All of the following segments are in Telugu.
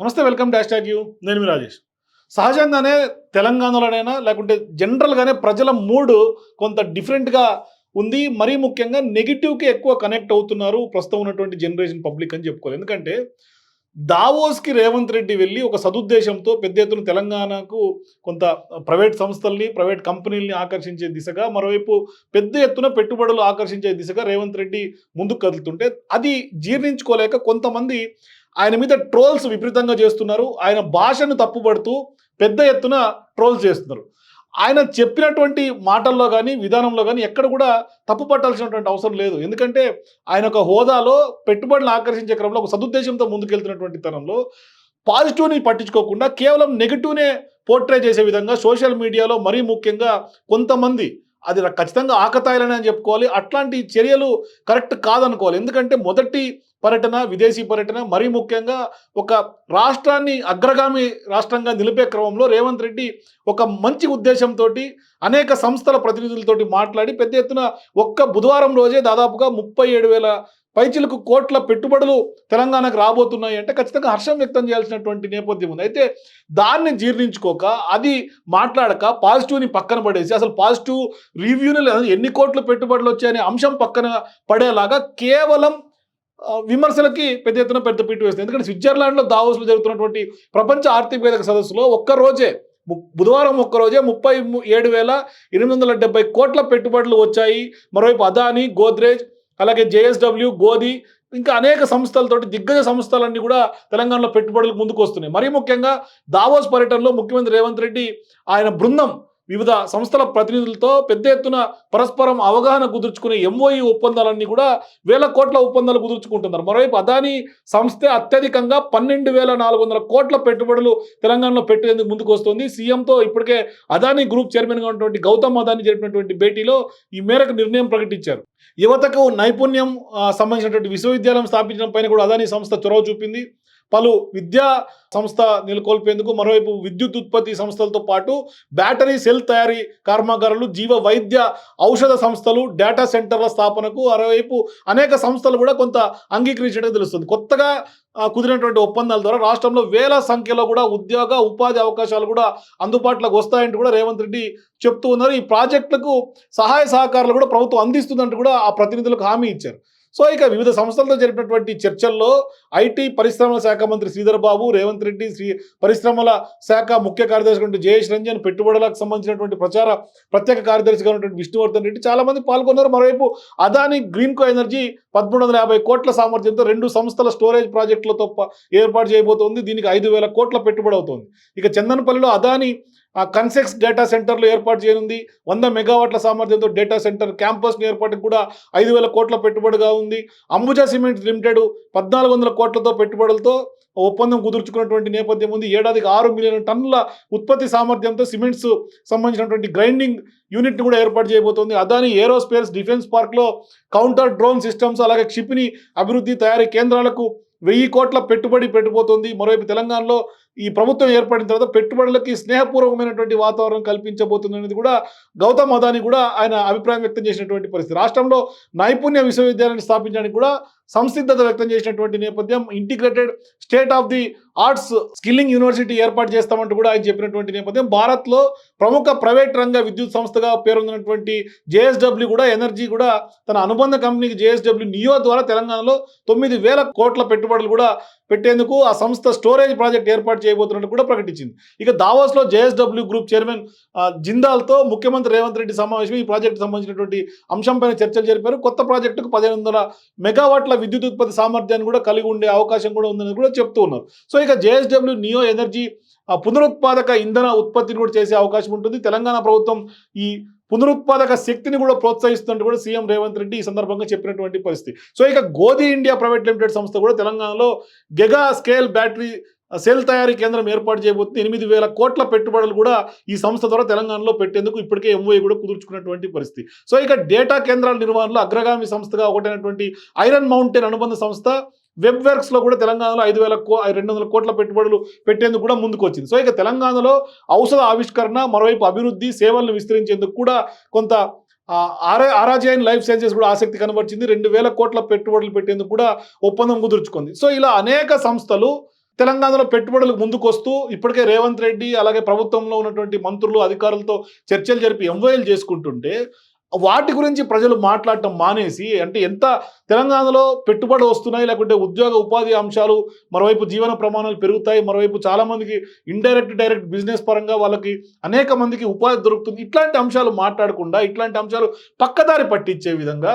నమస్తే వెల్కమ్ డాష్ ట్యాగ్ యూ. నేను మీ రాజేష్. సహజంగానే తెలంగాణలోనైనా లేకుంటే జనరల్గానే ప్రజల మూడు కొంత డిఫరెంట్గా ఉంది. మరీ ముఖ్యంగా నెగిటివ్కి ఎక్కువ కనెక్ట్ అవుతున్నారు ప్రస్తుతం ఉన్నటువంటి జనరేషన్ పబ్లిక్ అని చెప్పుకోవాలి. ఎందుకంటే దావోస్కి రేవంత్ రెడ్డి వెళ్ళి ఒక సదుద్దేశంతో పెద్ద ఎత్తున తెలంగాణకు కొంత ప్రైవేట్ సంస్థల్ని ప్రైవేట్ కంపెనీల్ని ఆకర్షించే దిశగా మరోవైపు పెద్ద ఎత్తున పెట్టుబడులు ఆకర్షించే దిశగా రేవంత్ రెడ్డి ముందుకు కదులుతుంటే అది జీర్ణించుకోలేక కొంతమంది ఆయన మీద ట్రోల్స్ విపరీతంగా చేస్తున్నారు. ఆయన భాషను తప్పుపడుతూ పెద్ద ఎత్తున ట్రోల్స్ చేస్తున్నారు. ఆయన చెప్పినటువంటి మాటల్లో కానీ విధానంలో కానీ ఎక్కడ కూడా తప్పు పట్టాల్సినటువంటి అవసరం లేదు. ఎందుకంటే ఆయన ఒక హోదాలో పెట్టుబడులు ఆకర్షించే క్రమంలో ఒక సదుద్దేశంతో ముందుకెళ్తున్నటువంటి తరంలో పాజిటివ్ని పట్టించుకోకుండా కేవలం నెగిటివ్నే పోర్ట్రే చేసే విధంగా సోషల్ మీడియాలో మరీ ముఖ్యంగా కొంతమంది అది ఖచ్చితంగా ఆకతాయిలని అని చెప్పుకోవాలి. అట్లాంటి చర్యలు కరెక్ట్ కాదనుకోవాలి. ఎందుకంటే మొదటి పర్యటన విదేశీ పర్యటన మరీ ముఖ్యంగా ఒక రాష్ట్రాన్ని అగ్రగామి రాష్ట్రంగా నిలిపే క్రమంలో రేవంత్ రెడ్డి ఒక మంచి ఉద్దేశంతో అనేక సంస్థల ప్రతినిధులతోటి మాట్లాడి పెద్ద ఎత్తున ఒక్క బుధవారం రోజే దాదాపుగా ముప్పై ఏడు వేల పైచిలకు కోట్ల పెట్టుబడులు తెలంగాణకు రాబోతున్నాయి అంటే ఖచ్చితంగా హర్షం వ్యక్తం చేయాల్సినటువంటి నేపథ్యం ఉంది. అయితే దాన్ని జీర్ణించుకోక అది మాట్లాడక పాజిటివ్ని పక్కన పడేసి అసలు పాజిటివ్ రివ్యూని ఎన్ని కోట్ల పెట్టుబడులు వచ్చాయనే అంశం పక్కన పడేలాగా కేవలం విమర్శలకి పెద్ద ఎత్తున పెద్ద పీటు వేస్తుంది. ఎందుకంటే స్విట్జర్లాండ్లో దావోస్లో జరుగుతున్నటువంటి ప్రపంచ ఆర్థిక వేదిక సదస్సులో ఒక్క రోజే బుధవారం ఒక్క రోజే ముప్పై ఏడు వేల ఎనిమిది వందల డెబ్బై కోట్ల పెట్టుబడులు వచ్చాయి. మరోవైపు అదాని గోద్రేజ్ అలాగే జేఎస్డబ్ల్యూ గోది ఇంకా అనేక సంస్థలతోటి దిగ్గజ సంస్థలన్నీ కూడా తెలంగాణలో పెట్టుబడులకు ముందుకు వస్తున్నాయి. మరీ ముఖ్యంగా దావోస్ పర్యటనలో ముఖ్యమంత్రి రేవంత్ రెడ్డి ఆయన బృందం వివిధ సంస్థల ప్రతినిధులతో పెద్ద ఎత్తున పరస్పరం అవగాహన కుదుర్చుకునే ఎంఓఈ ఒప్పందాలన్నీ కూడా వేల కోట్ల ఒప్పందాలు కుదుర్చుకుంటున్నారు. మరోవైపు అదానీ సంస్థ అత్యధికంగా పన్నెండు వేల నాలుగు వందల కోట్ల పెట్టుబడులు తెలంగాణలో పెట్టేందుకు ముందుకు వస్తుంది. సీఎంతో ఇప్పటికే అదానీ గ్రూప్ చైర్మన్గా ఉన్నటువంటి గౌతమ్ అదానీ జరిపినటువంటి భేటీలో ఈ మేరకు నిర్ణయం ప్రకటించారు. యువతకు నైపుణ్యం సంబంధించినటువంటి విశ్వవిద్యాలయం స్థాపించడం పైన కూడా అదాని సంస్థ చొరవ చూపింది. పలు విద్యా సంస్థ నెలకొల్పేందుకు మరోవైపు విద్యుత్ ఉత్పత్తి సంస్థలతో పాటు బ్యాటరీ సెల్ తయారీ కర్మాగారాలు జీవ వైద్య ఔషధ సంస్థలు డేటా సెంటర్ల స్థాపనకు మరోవైపు అనేక సంస్థలు కూడా కొంత అంగీకరించడం తెలుస్తుంది. కొత్తగా కుదిరినటువంటి ఒప్పందాల ద్వారా రాష్ట్రంలో వేల సంఖ్యలో కూడా ఉద్యోగ ఉపాధి అవకాశాలు కూడా అందుబాటులోకి వస్తాయంటూ కూడా రేవంత్ రెడ్డి చెప్తూ ఉన్నారు. ఈ ప్రాజెక్టులకు సహాయ సహకారాలు కూడా ప్రభుత్వం అందిస్తుందంటూ కూడా ఆ ప్రతినిధులకు హామీ ఇచ్చారు. సో ఇక వివిధ సంస్థలతో జరిపినటువంటి చర్చల్లో ఐటీ పరిశ్రమల శాఖ మంత్రి శ్రీధర్ బాబు రేవంత్ రెడ్డి శ్రీ పరిశ్రమల శాఖ ముఖ్య కార్యదర్శి జయేష్ రంజన్ పెట్టుబడులకు సంబంధించినటువంటి ప్రచార ప్రత్యేక కార్యదర్శిగా ఉన్నటువంటి విష్ణువర్ధన్ రెడ్డి చాలా మంది పాల్గొన్నారు. మరోవైపు అదాని గ్రీన్ కో ఎనర్జీ పదమూడు వందల యాభై కోట్ల సామర్థ్యంతో రెండు సంస్థల స్టోరేజ్ ప్రాజెక్టులతో ఏర్పాటు చేయబోతోంది. దీనికి ఐదు వేల కోట్ల పెట్టుబడి అవుతోంది. ఇక చందనపల్లిలో అదాని ఆ కన్సెక్స్ డేటా సెంటర్లు ఏర్పాటు చేయనుంది. వంద మెగావాట్ల సామర్థ్యంతో డేటా సెంటర్ క్యాంపస్ ఏర్పాటుకు కూడా ఐదు వేల కోట్ల పెట్టుబడిగా ఉంది. అంబుజా సిమెంట్ లిమిటెడ్ పద్నాలుగు వందల కోట్లతో పెట్టుబడులతో ఒప్పందం కుదుర్చుకున్నటువంటి నేపథ్యం ఉంది. ఏడాదికి ఆరు మిలియన్ టన్నుల ఉత్పత్తి సామర్థ్యంతో సిమెంట్స్ సంబంధించినటువంటి గ్రైండింగ్ యూనిట్ని కూడా ఏర్పాటు చేయబోతోంది. అదాని ఏరోస్పేస్ డిఫెన్స్ పార్క్లో కౌంటర్ డ్రోన్ సిస్టమ్స్ అలాగే క్షిపణి అభివృద్ధి తయారీ కేంద్రాలకు వెయ్యి కోట్ల పెట్టుబడి పెట్టబోతోంది. మరోవైపు తెలంగాణలో ఈ ప్రభుత్వం ఏర్పడిన తర్వాత పెట్టుబడులకి స్నేహపూర్వకమైనటువంటి వాతావరణం కల్పించబోతుంది అనేది కూడా గౌతమ్ అదాని కూడా ఆయన అభిప్రాయం వ్యక్తం చేసినటువంటి పరిస్థితి. రాష్ట్రంలో నైపుణ్య విశ్వవిద్యాలయాన్ని స్థాపించడానికి కూడా సంసిద్ధత వ్యక్తం చేసినటువంటి నేపథ్యం integrated state of the arts skilling university ఏర్పాటు చేస్తామంటూ కూడా ఆయన చెప్పినటువంటి నేపథ్యం. భారత్లో ప్రముఖ ప్రైవేట్ రంగ విద్యుత్ సంస్థగా పేరొందినటువంటి జేఎస్డబ్ల్యూ కూడా ఎనర్జీ కూడా తన అనుబంధ కంపెనీకి జేఎస్డబ్ల్యూ నియో ద్వారా తెలంగాణలో తొమ్మిది వేల కోట్ల పెట్టుబడులు కూడా పెట్టేందుకు ఆ సంస్థ స్టోరేజ్ ప్రాజెక్ట్ ఏర్పాటు చేయబోతున్నట్టు కూడా ప్రకటించింది. ఇక దావోస్లో జేఎస్డబ్ల్యూ గ్రూప్ చైర్మన్ జిందాల్తో ముఖ్యమంత్రి రేవంత్ రెడ్డి సమావేశం ఈ ప్రాజెక్టు సంబంధించినటువంటి అంశంపైన చర్చలు జరిపారు. కొత్త ప్రాజెక్టుకు పదిహేను వందల మెగావాట్ల విద్యుత్ ఉత్పత్తి సామర్థ్యాన్ని కూడా కలిగి ఉండే అవకాశం కూడా ఉందని కూడా చెప్తూ ఉన్నారు. సో ఇక జేఎస్డబ్ల్యూ నియో ఎనర్జీ పునరుత్పాదక ఇంధన ఉత్పత్తిని కూడా చేసే అవకాశం ఉంటుంది. తెలంగాణ ప్రభుత్వం ఈ పునరుత్పాదక శక్తిని కూడా ప్రోత్సహిస్తున్నట్టు కూడా సీఎం రేవంత్ రెడ్డి ఈ సందర్భంగా చెప్పినటువంటి పరిస్థితి. సో ఇక గోధి ఇండియా ప్రైవేట్ లిమిటెడ్ సంస్థ కూడా తెలంగాణలో గెగా స్కేల్ బ్యాటరీ సెల్ తయారీ కేంద్రం ఏర్పాటు చేయబోతుంది. ఎనిమిది వేల కోట్ల పెట్టుబడులు కూడా ఈ సంస్థ ద్వారా తెలంగాణలో పెట్టేందుకు ఇప్పటికే ఎంఓఏ కూడా కుదుర్చుకున్నటువంటి పరిస్థితి. సో ఇక డేటా కేంద్రాల నిర్వహణలో అగ్రగామి సంస్థగా ఒకటైనటువంటి ఐరన్ మౌంటైన్ అనుబంధ సంస్థ వెబ్ కూడా తెలంగాణలో ఐదు వేల కో రెండు వందల కోట్ల పెట్టుబడులు పెట్టేందుకు కూడా ముందుకు వచ్చింది సో ఇక తెలంగాణలో ఔషధ ఆవిష్కరణ మరోవైపు అభివృద్ధి సేవలను విస్తరించేందుకు కూడా కొంత ఆ, ఆరా ఆరాజైన్ లైఫ్ సైన్సెస్ కూడా ఆసక్తి కనబరిచింది. రెండు వేల కోట్ల పెట్టుబడులు పెట్టేందుకు కూడా ఒప్పందం కుదుర్చుకుంది. సో ఇలా అనేక సంస్థలు తెలంగాణలో పెట్టుబడులకు ముందుకు వస్తూ ఇప్పటికే రేవంత్ రెడ్డి అలాగే ప్రభుత్వంలో ఉన్నటువంటి మంత్రులు అధికారులతో చర్చలు జరిపి ఎంవైఎల్ చేసుకుంటుంటే వాటి గురించి ప్రజలు మాట్లాడటం మానేసి అంటే ఎంత తెలంగాణలో పెట్టుబడి వస్తున్నాయి లేకుంటే ఉద్యోగ ఉపాధి అంశాలు మరోవైపు జీవన ప్రమాణాలు పెరుగుతాయి మరోవైపు చాలా మందికి ఇండైరెక్ట్ డైరెక్ట్ బిజినెస్ పరంగా వాళ్ళకి అనేక మందికి ఉపాధి దొరుకుతుంది. ఇట్లాంటి అంశాలు మాట్లాడకుండా ఇట్లాంటి అంశాలు పక్కదారి పట్టించే విధంగా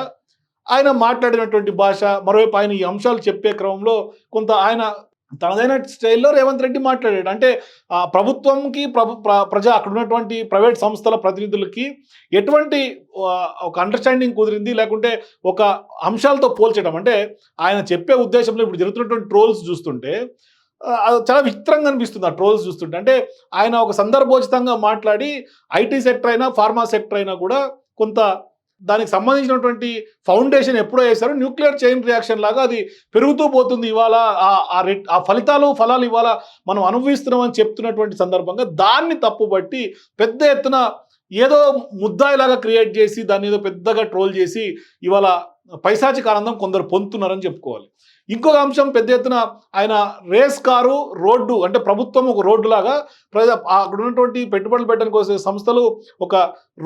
ఆయన మాట్లాడినటువంటి భాష మరోవైపు ఆయన ఈ అంశాలు చెప్పే క్రమంలో కొంత ఆయన తనదైన స్టైల్లో రేవంత్ రెడ్డి మాట్లాడాడు. అంటే ప్రభుత్వంకి ప్రభు ప్ర- అక్కడ ఉన్నటువంటి ప్రైవేట్ సంస్థల ప్రతినిధులకి ఎటువంటి ఒక అండర్స్టాండింగ్ కుదిరింది? లేకుంటే ఒక అంశాలతో పోల్చడం. అంటే ఆయన చెప్పే ఉద్దేశంలో ఇప్పుడు జరుగుతున్నటువంటి ట్రోల్స్ చూస్తుంటే అది చాలా విచిత్రంగా అనిపిస్తుంది ఆ ట్రోల్స్ చూస్తుంటే. అంటే ఆయన ఒక సందర్భోచితంగా మాట్లాడి ఐటీ సెక్టర్ అయినా ఫార్మా సెక్టర్ అయినా కూడా కొంత దానికి సంబంధించినటువంటి ఫౌండేషన్ ఎప్పుడో వేశారో న్యూక్లియర్ చైన్ రియాక్షన్ లాగా అది పెరుగుతూ పోతుంది. ఇవాళ ఆ- ఆ ఆ ఫలితాలు ఫలాలు ఇవాళ మనం అనుభవిస్తున్నామని చెప్తున్నటువంటి సందర్భంగా దాన్ని తప్పుబట్టి పెద్ద ఎత్తున ఏదో ముద్దాయిలాగా క్రియేట్ చేసి దాన్ని ఏదో పెద్దగా ట్రోల్ చేసి ఇవాళ పైశాచిక ఆనందం కొందరు పొందుతున్నారని చెప్పుకోవాలి. ఇంకొక అంశం పెద్ద ఎత్తున ఆయన రేస్ కారు రోడ్డు అంటే ప్రభుత్వం ఒక రోడ్డు లాగా ప్రజ అక్కడ ఉన్నటువంటి పెట్టుబడులు పెట్టడానికి వచ్చే సంస్థలు ఒక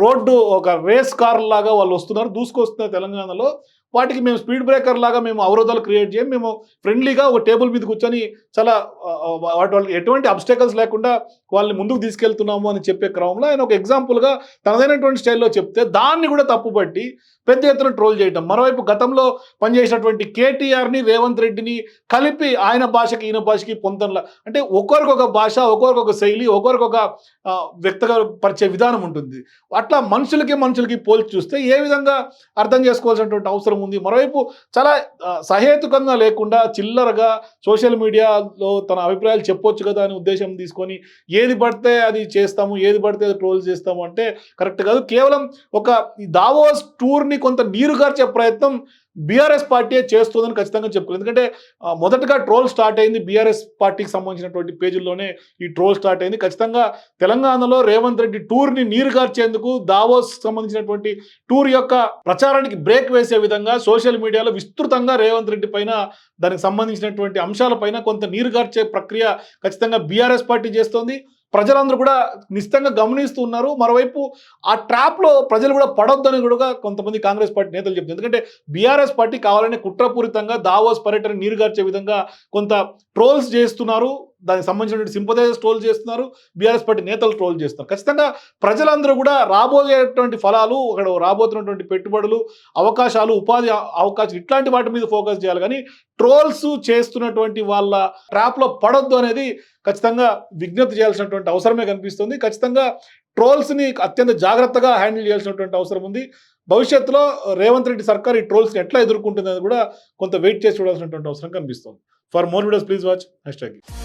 రోడ్డు ఒక రేస్ కార్ లాగా వాళ్ళు వస్తున్నారు. దూసుకొస్తున్నారు తెలంగాణలో. వాటికి మేము స్పీడ్ బ్రేకర్ లాగా మేము అవరోధాలు క్రియేట్ చేయం. మేము ఫ్రెండ్లీగా ఒక టేబుల్ మీద కూర్చొని చాలా వాటి వాళ్ళకి ఎటువంటి అబ్స్టేకల్స్ లేకుండా వాళ్ళని ముందుకు తీసుకెళ్తున్నాము అని చెప్పే క్రమంలో ఆయన ఒక ఎగ్జాంపుల్గా తనదైనటువంటి స్టైల్లో చెప్తే దాన్ని కూడా తప్పుపట్టి పెద్ద ఎత్తున ట్రోల్ చేయటం. మరోవైపు గతంలో పనిచేసినటువంటి కేటీఆర్ని రేవంత్ రెడ్డిని కలిపి ఆయన భాషకి ఈయన భాషకి పొందనలా అంటే ఒకరికొక భాష ఒకరికొక శైలి ఒకరికొక ఆ, వ్యక్తపరిచే విధానం ఉంటుంది. అట్లా మనుషులకి మనుషులకి పోల్చి చూస్తే ఏ విధంగా అర్థం చేసుకోవాల్సినటువంటి అవసరం ఉంది. మరోవైపు చాలా సహేతుకంగా లేకుండా చిల్లరగా సోషల్ మీడియాలో తన అభిప్రాయాలు చెప్పొచ్చు కదా అని ఉద్దేశం తీసుకొని ఏది పడితే అది చేస్తాము ఏది పడితే అది ట్రోల్ చేస్తాము అంటే కరెక్ట్ కాదు. కేవలం ఒక దావోస్ టూర్ని కొంత నీరుగార్చే ప్రయత్నం బీఆర్ఎస్ పార్టీ చేస్తుందని ఖచ్చితంగా చెప్పుకోవాలి. ఎందుకంటే మొదటగా ట్రోల్ స్టార్ట్ అయింది బీఆర్ఎస్ పార్టీకి సంబంధించినటువంటి పేజీల్లోనే ఈ ట్రోల్ స్టార్ట్ అయింది. ఖచ్చితంగా తెలంగాణలో రేవంత్ రెడ్డి టూర్ని నీరుగార్చేందుకు దావోస్ సంబంధించినటువంటి టూర్ యొక్క ప్రచారానికి బ్రేక్ వేసే విధంగా సోషల్ మీడియాలో విస్తృతంగా రేవంత్ రెడ్డి పైన దానికి సంబంధించినటువంటి అంశాలపైన కొంత నీరుగార్చే ప్రక్రియ ఖచ్చితంగా బీఆర్ఎస్ పార్టీ చేస్తోంది. ప్రజలందరూ కూడా నిశ్చితంగా గమనిస్తూ ఉన్నారు. మరోవైపు ఆ ట్రాప్లో ప్రజలు కూడా పడొద్దని కూడా కొంతమంది కాంగ్రెస్ పార్టీ నేతలు చెప్తున్నారు. ఎందుకంటే బీఆర్ఎస్ పార్టీ కావాలనే కుట్రపూరితంగా దావోస్ పర్యటన నీరుగార్చే విధంగా కొంత ట్రోల్స్ చేస్తున్నారు. దానికి సంబంధించినటువంటి సింపథైజర్స్ ట్రోల్ చేస్తున్నారు. బీఆర్ఎస్ పార్టీ నేతలు ట్రోల్ చేస్తున్నారు. ఖచ్చితంగా ప్రజలందరూ కూడా రాబోయేటువంటి ఫలాలు అక్కడ రాబోతున్నటువంటి పెట్టుబడులు అవకాశాలు ఉపాధి అవకాశం ఇట్లాంటి వాటి మీద ఫోకస్ చేయాలి. కానీ ట్రోల్స్ చేస్తున్నటువంటి వాళ్ళ ట్రాప్లో పడొద్దు అనేది ఖచ్చితంగా విజ్ఞప్తి చేయాల్సినటువంటి అవసరమే కనిపిస్తుంది. ఖచ్చితంగా ట్రోల్స్ని అత్యంత జాగ్రత్తగా హ్యాండిల్ చేయాల్సినటువంటి అవసరం ఉంది. భవిష్యత్తులో రేవంత్ రెడ్డి సర్కార్ ఈ ట్రోల్స్ని ఎట్లా ఎదుర్కొంటుంది అనేది కూడా కొంత వెయిట్ చేసి చూడాల్సినటువంటి అవసరం కనిపిస్తుంది. For more videos please watch. Hashtag